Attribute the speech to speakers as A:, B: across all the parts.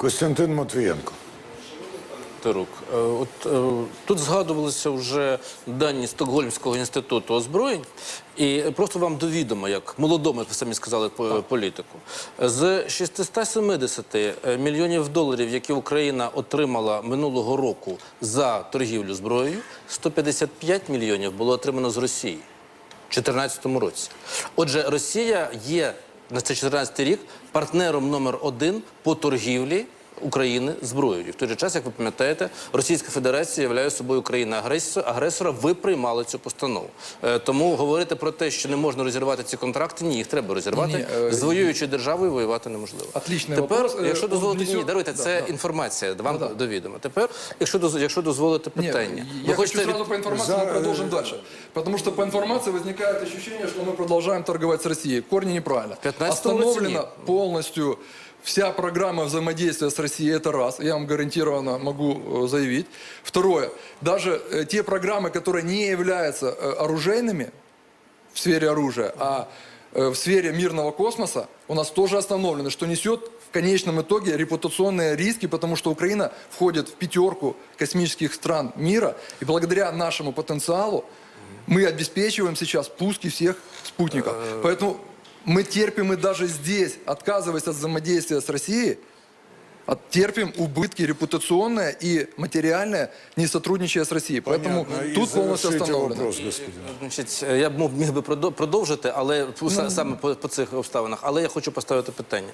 A: Костянтин Матвієнко.
B: Тарук. Е, От е, тут згадувалися вже дані Стокгольмського інституту озброєнь, і просто вам довідомо, як молодому, як ви самі сказали, політику. З 670 мільйонів доларів, які Україна отримала минулого року за торгівлю зброєю, 155 мільйонів було отримано з Росії. 2014 році. Отже, Росія є на це 14 рік партнером номер один по торгівлі України зброєю. В той же час, як ви пам'ятаєте, Російська Федерація являє собою країна агресора. Ви приймали цю постанову. Е, Тому говорити про те, що не можна розірвати ці контракти, ні, їх треба розірвати.
C: Ні, е,
B: З воюючою державою воювати неможливо.
C: Отличний
B: Тепер,
C: вопрос. Е,
B: якщо
C: он
B: дозволите, ні, даруйте,
C: Да,
B: це
C: да.
B: інформація вам
C: Да-да.
B: довідомо. Тепер, якщо якщо дозволите питання,
C: я хочу
B: від-
C: сразу по информации,
A: За-
C: мы продолжим дальше. Потому что по информации возникает ощущение, что мы продолжаем торговать с Россией. Корни неправильно.
B: 15
C: Остановлена
B: році
C: полностью вся программа взаимодействия с Россией, это раз, я вам гарантированно могу э, заявить. Второе, даже э, те программы, которые не являются э, оружейными в сфере оружия, а в сфере мирного космоса, у нас тоже остановлено, что несет в конечном итоге репутационные риски, потому что Украина входит в пятерку космических стран мира, и благодаря нашему потенциалу мы обеспечиваем сейчас пуски всех спутников. Поэтому мы терпим и даже здесь, отказываясь от взаимодействия с Россией, терпим убытки репутационные и материальные, не сотрудничая с Россией. Поэтому
A: Понятно. И
C: тут полностью
A: завершите
C: остановлено.
A: вопрос, господин.
B: Значить, е, я б мог- міг би продо- продовжити, але са- саме по, по цих обставинах. Але я хочу поставити питання.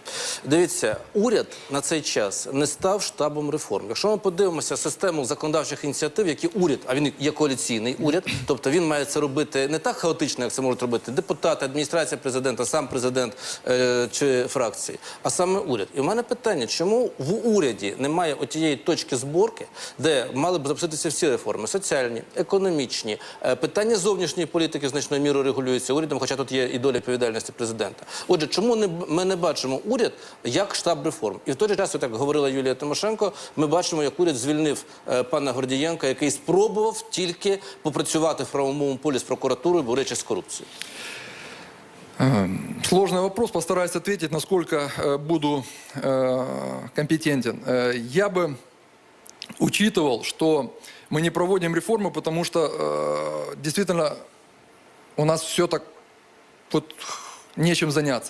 B: Дивіться, уряд на цей час не став штабом реформ. Якщо ми подивимося систему законодавчих ініціатив, які уряд, а він є коаліційний уряд, тобто він має це робити не так хаотично, як це можуть робити депутати, адміністрація президента, сам президент е, чи фракції, а саме уряд. І в мене питання, чому в уряді немає отієї точки зборки, де мали б запуститися всі реформи: соціальні, економічні, е, питання зовнішньої політики значною мірою регулюються урядом, хоча тут є і доля відповідальності президента. Отже, чому не ми не бачимо уряд як штаб реформ? І в той же час, як говорила Юлія Тимошенко, ми бачимо, як уряд звільнив е, пана Гордієнка, який спробував тільки попрацювати в правовому полі з прокуратурою, борючись з корупцією.
C: Сложный вопрос, постараюсь ответить, насколько э, буду э, компетентен. Э, я бы учитывал, что мы не проводим реформы, потому что э, действительно у нас все так вот нечем заняться.